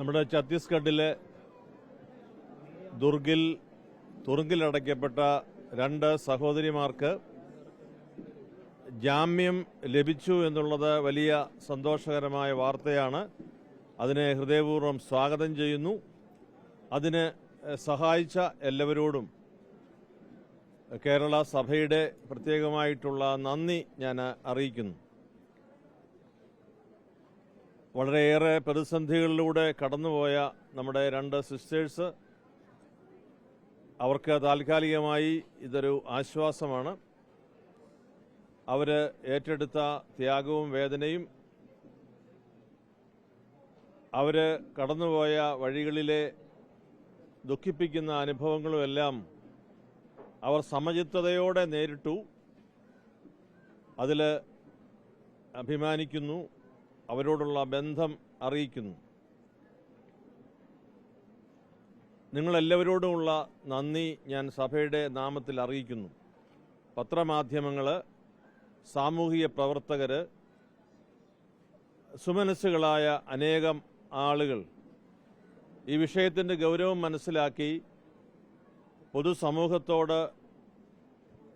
നമ്മുടെ ഛത്തീസ്ഗഡിലെ ദുർഗിൽ തുറുങ്കിലടയ്ക്കപ്പെട്ട രണ്ട് സഹോദരിമാർക്ക് ജാമ്യം ലഭിച്ചു എന്നുള്ളത് വലിയ സന്തോഷകരമായ വാർത്തയാണ്. അതിനെ ഹൃദയപൂർവം സ്വാഗതം ചെയ്യുന്നു. അതിന് സഹായിച്ച എല്ലാവരോടും കേരള സഭയുടെ പ്രത്യേകമായിട്ടുള്ള നന്ദി ഞാൻ അറിയിക്കുന്നു. വളരെയേറെ പ്രതിസന്ധികളിലൂടെ കടന്നുപോയ നമ്മുടെ രണ്ട് സിസ്റ്റേഴ്സ് അവർക്ക് താൽക്കാലികമായി ഇതൊരു ആശ്വാസമാണ്. അവർ ഏറ്റെടുത്ത ത്യാഗവും വേദനയും അവർ കടന്നുപോയ വഴികളിലെ ദുഃഖിപ്പിക്കുന്ന അനുഭവങ്ങളുമെല്ലാം അവർ സമചിത്തതയോടെ നേരിട്ടു. അതിൽ അഭിമാനിക്കുന്നു. അവരോടുള്ള ബന്ധം അറിയിക്കുന്നു. നിങ്ങളെല്ലാവരോടുമുള്ള നന്ദി ഞാൻ സഭയുടെ നാമത്തിൽ അറിയിക്കുന്നു. പത്രമാധ്യമങ്ങൾ സാമൂഹിക പ്രവർത്തകർ സുമനസ്സുകളായ അനേകം ആളുകൾ ഈ വിഷയത്തിന്റെ ഗൗരവം മനസ്സിലാക്കി പൊതുസമൂഹത്തോട്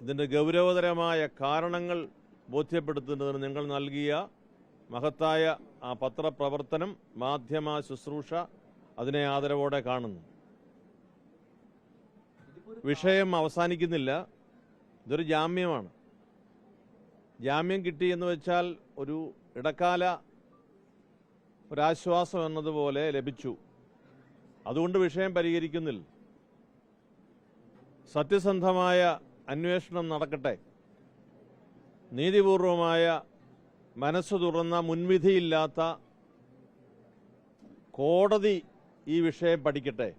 ഇതിന്റെ ഗൗരവതരമായ കാരണങ്ങൾ ബോധ്യപ്പെടുത്തുന്നതിന് നിങ്ങൾ നൽകിയ മഹത്തായ ആ പത്രപ്രവർത്തനം മാധ്യമ ശുശ്രൂഷ അതിനെ ആദരവോടെ കാണുന്നു. വിഷയം അവസാനിക്കുന്നില്ല. ഇതൊരു ജാമ്യമാണ്. ജാമ്യം കിട്ടി എന്ന് വെച്ചാൽ ഒരു ഇടക്കാല ഒരാശ്വാസം എന്നതുപോലെ ലഭിച്ചു. അതുകൊണ്ട് വിഷയം പരിഹരിക്കുന്നില്ല. സത്യസന്ധമായ അന്വേഷണം നടക്കട്ടെ. നീതിപൂർവമായ മനസ്സ് തുറന്ന മുൻവിധിയില്ലാത്ത കോടതി ഈ വിഷയം പഠിക്കട്ടെ.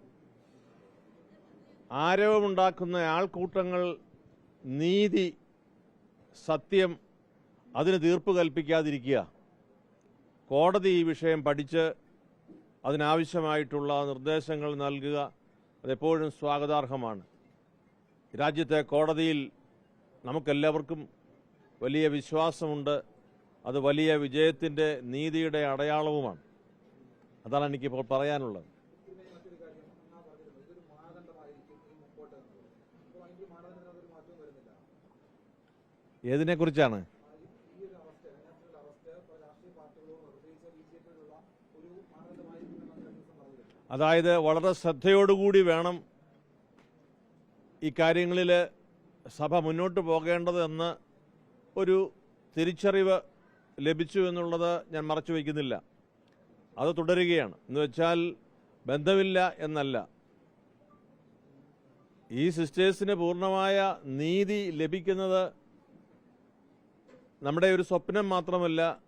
ആരവമുണ്ടാക്കുന്ന ആൾക്കൂട്ടങ്ങൾ നീതി സത്യം അതിന് തീർപ്പ് കൽപ്പിക്കാതിരിക്കുക. കോടതി ഈ വിഷയം പഠിച്ച് അതിനാവശ്യമായിട്ടുള്ള നിർദ്ദേശങ്ങൾ നൽകുക അതെപ്പോഴും സ്വാഗതാർഹമാണ്. രാജ്യത്തെ കോടതിയിൽ നമുക്കെല്ലാവർക്കും വലിയ വിശ്വാസമുണ്ട്. അത് വലിയ വിജയത്തിന്റെ നീതിയുടെ അടയാളവുമാണ്. അതാണ് എനിക്കിപ്പോൾ പറയാനുള്ളത്. ഏതിനെക്കുറിച്ചാണ്? അതായത് വളരെ ശ്രദ്ധയോടുകൂടി വേണം ഈ കാര്യങ്ങളിൽ സഭ മുന്നോട്ട് പോകേണ്ടതെന്ന് ഒരു തിരിച്ചറിവ് ലഭിച്ചു എന്നുള്ളത് ഞാൻ മറച്ചു വയ്ക്കുന്നില്ല. അത് തുടരുകയാണ്. എന്ന് വെച്ചാൽ ബന്ധമില്ല എന്നല്ല. ഈ സിസ്റ്റേഴ്സിന് പൂർണമായ നീതി ലഭിക്കുന്നത് നമ്മുടെ ഒരു സ്വപ്നം മാത്രമല്ല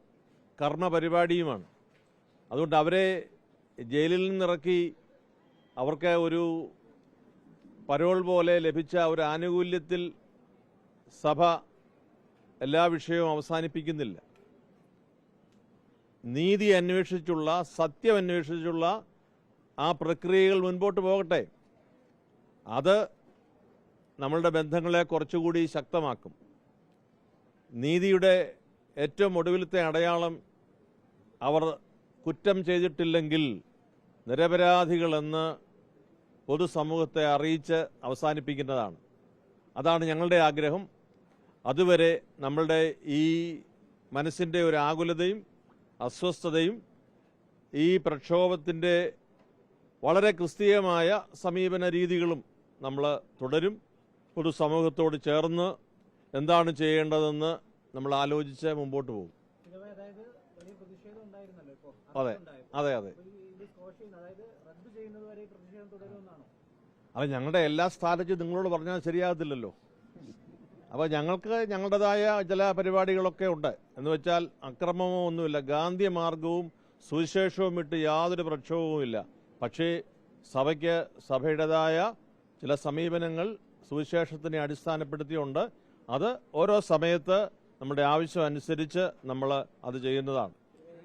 കർമ്മപരിപാടിയുമാണ്. അതുകൊണ്ട് അവരെ ജയിലിൽ നിന്നിറക്കി അവർക്ക് ഒരു പരോൾ പോലെ ലഭിച്ച ഒരു ആനുകൂല്യത്തിൽ സഭ എല്ലാ വിഷയവും അവസാനിപ്പിക്കുന്നില്ല. നീതി അന്വേഷിച്ചുള്ള സത്യം അന്വേഷിച്ചുള്ള ആ പ്രക്രിയകൾ മുൻപോട്ട് പോകട്ടെ. അത് നമ്മളുടെ ബന്ധങ്ങളെ കുറച്ചുകൂടി ശക്തമാക്കും. നീതിയുടെ ഏറ്റവും ഒടുവിലത്തെ അടയാളം അവർ കുറ്റം ചെയ്തിട്ടില്ലെങ്കിൽ നിരപരാധികളെന്ന് പൊതുസമൂഹത്തെ അറിയിച്ച് അവസാനിപ്പിക്കുന്നതാണ്. അതാണ് ഞങ്ങളുടെ ആഗ്രഹം. അതുവരെ നമ്മളുടെ ഈ മനസ്സിന്റെ ഒരു ആകുലതയും അസ്വസ്ഥതയും ഈ പ്രക്ഷോഭത്തിന്റെ വളരെ ക്രിസ്തീയമായ സമീപന രീതികളും നമ്മൾ തുടരും. പൊതുസമൂഹത്തോട് ചേർന്ന് എന്താണ് ചെയ്യേണ്ടതെന്ന് നമ്മൾ ആലോചിച്ച് മുമ്പോട്ട് പോകും. അതെ അതെ അതെ. അത് ഞങ്ങളുടെ എല്ലാ സ്ഥാനത്തും നിങ്ങളോട് പറഞ്ഞാൽ ശരിയാകത്തില്ലല്ലോ. അപ്പോൾ ഞങ്ങൾക്ക് ഞങ്ങളുടേതായ ചില പരിപാടികളൊക്കെ ഉണ്ട്. എന്ന് വെച്ചാൽ അക്രമമോ ഒന്നുമില്ല. ഗാന്ധി മാർഗവും സുവിശേഷവും ഇട്ട് യാതൊരു പ്രക്ഷോഭവുമില്ല പക്ഷേ സഭയ്ക്ക് സഭയുടേതായ ചില സമീപനങ്ങൾ സുവിശേഷത്തിനെ അടിസ്ഥാനപ്പെടുത്തിയുണ്ട്. അത് ഓരോ സമയത്ത് നമ്മുടെ ആവശ്യം അനുസരിച്ച് നമ്മൾ അത് ചെയ്യുന്നതാണ്.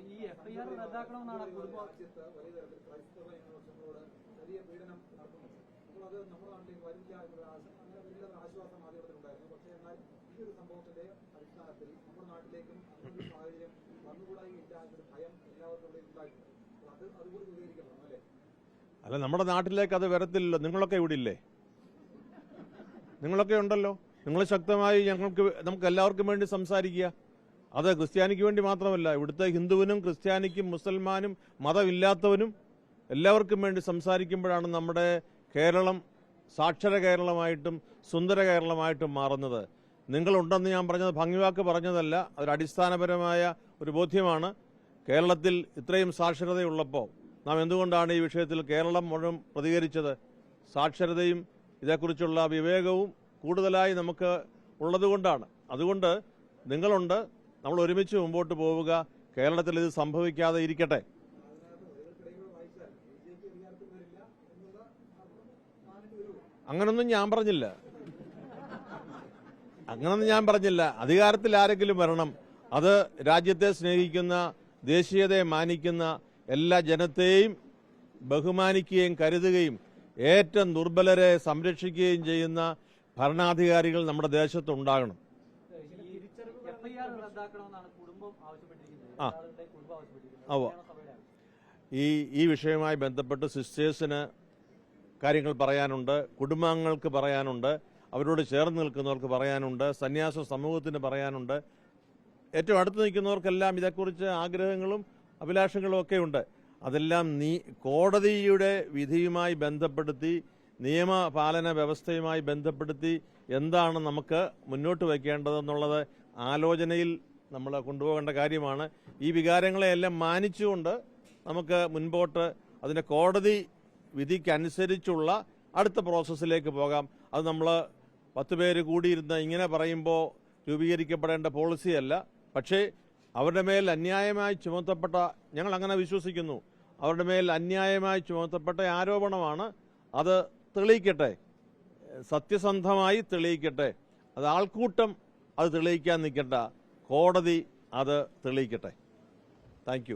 ഈ എഫ്ഐആർ റദ്ദാക്കണമെന്നാണ് കുടുംബ വലിയ പീഡനം നടക്കുന്നു അപ്പോൾ അത് നമ്മുടെ നാട്ടിലേക്ക് വലിയ ഒരു ആശ- അങ്ങനെ വലിയ ഒരു ആശ്വാസം ആദ്യത്തിലുണ്ടായിരുന്നു പക്ഷേ എന്നാൽ ഈ ഒരു സംഭവത്തിന്റെ അടിസ്ഥാനത്തിൽ നമ്മുടെ നാട്ടിലേക്കും അങ്ങനെ ഒരു സാഹചര്യം വന്നുകൂടായില്ല എന്നൊരു ഭയം എല്ലാവർക്കും ഇവിടെ ഉണ്ടായിട്ടുണ്ട്. അത് അതുകൂടി വിവരിക്കണം അല്ലേ? അല്ല നമ്മുടെ നാട്ടിലേക്ക് അത് വരത്തില്ലല്ലോ. നിങ്ങളൊക്കെ ഇവിടെ ഇല്ലേ? നിങ്ങളൊക്കെ ഉണ്ടല്ലോ. നിങ്ങൾ ശക്തമായി ഞങ്ങൾക്ക് നമുക്ക് എല്ലാവർക്കും വേണ്ടി സംസാരിക്കുക. അത് ക്രിസ്ത്യാനിക്ക് വേണ്ടി മാത്രമല്ല ഇവിടുത്തെ ഹിന്ദുവിനും ക്രിസ്ത്യാനിക്കും മുസൽമാനും മതമില്ലാത്തവനും എല്ലാവർക്കും വേണ്ടി സംസാരിക്കുമ്പോഴാണ് നമ്മുടെ കേരളം സാക്ഷര കേരളമായിട്ടും സുന്ദര കേരളമായിട്ടും മാറുന്നത്. നിങ്ങളുണ്ടെന്ന് ഞാൻ പറഞ്ഞത് ഭംഗിവാക്ക് പറഞ്ഞതല്ല. അതൊരു അടിസ്ഥാനപരമായ ഒരു ബോധ്യമാണ് കേരളത്തിൽ ഇത്രയും സാക്ഷരതയുള്ളപ്പോൾ നാം എന്തുകൊണ്ടാണ് ഈ വിഷയത്തിൽ കേരളം മുഴുവൻ പ്രതികരിച്ചത്? സാക്ഷരതയും ഇതേക്കുറിച്ചുള്ള വിവേകവും കൂടുതലായി നമുക്ക് ഉള്ളതുകൊണ്ടാണ്. അതുകൊണ്ട് നിങ്ങളുണ്ട് നമ്മൾ ഒരുമിച്ച് മുമ്പോട്ട് പോവുക. കേരളത്തിൽ ഇത് സംഭവിക്കാതെ ഇരിക്കട്ടെ. അങ്ങനൊന്നും ഞാൻ പറഞ്ഞില്ല. അങ്ങനൊന്നും ഞാൻ പറഞ്ഞില്ല അധികാരത്തിൽ ആരെങ്കിലും വരണം അത് രാജ്യത്തെ സ്നേഹിക്കുന്ന ദേശീയതയെ മാനിക്കുന്ന എല്ലാ ജനത്തെയും ബഹുമാനിക്കുകയും കരുതുകയും ഏറ്റവും ദുർബലരെ സംരക്ഷിക്കുകയും ചെയ്യുന്ന ഭരണാധികാരികൾ നമ്മുടെ ദേശത്തുണ്ടാകണം ആ. അവ. ഈ ഈ വിഷയവുമായി ബന്ധപ്പെട്ട് സിസ്റ്റേഴ്സിന് കാര്യങ്ങൾ പറയാനുണ്ട് കുടുംബാംഗങ്ങൾക്ക് പറയാനുണ്ട് അവരോട് ചേർന്ന് നിൽക്കുന്നവർക്ക് പറയാനുണ്ട് സന്യാസ സമൂഹത്തിന് പറയാനുണ്ട്. ഏറ്റവും അടുത്ത് നിൽക്കുന്നവർക്കെല്ലാം ഇതേക്കുറിച്ച് ആഗ്രഹങ്ങളും അഭിലാഷങ്ങളും ഒക്കെ ഉണ്ട്. അതെല്ലാം നീ കോടതിയുടെ വിധിയുമായി ബന്ധപ്പെടുത്തി നിയമപാലന വ്യവസ്ഥയുമായി ബന്ധപ്പെടുത്തി എന്താണ് നമുക്ക് മുന്നോട്ട് വയ്ക്കേണ്ടതെന്നുള്ളത് ആലോചനയിൽ നമ്മൾ കൊണ്ടുപോകേണ്ട കാര്യമാണ്. ഈ വികാരങ്ങളെയെല്ലാം മാനിച്ചുകൊണ്ട് നമുക്ക് മുൻപോട്ട് അതിന്റെ കോടതി വിധിക്കനുസരിച്ചുള്ള അടുത്ത പ്രോസസ്സിലേക്ക് പോകാം. അത് നമ്മൾ പത്ത് പേര് കൂടിയിരുന്ന് ഇങ്ങനെ പറയുമ്പോൾ രൂപീകരിക്കപ്പെടേണ്ട പോളിസിയല്ല. പക്ഷേ അവരുടെ മേൽ അന്യായമായി ചുമത്തപ്പെട്ട ഞങ്ങൾ അങ്ങനെ വിശ്വസിക്കുന്നു. അവരുടെ മേൽ അന്യായമായി ചുമത്തപ്പെട്ട ആരോപണമാണ് അത് തെളിയിക്കട്ടെ. സത്യസന്ധമായി തെളിയിക്കട്ടെ. അത് ആൾക്കൂട്ടം അത് തെളിയിക്കാൻ നിൽക്കണ്ട. കോടതി അത് തെളിയിക്കട്ടെ. താങ്ക്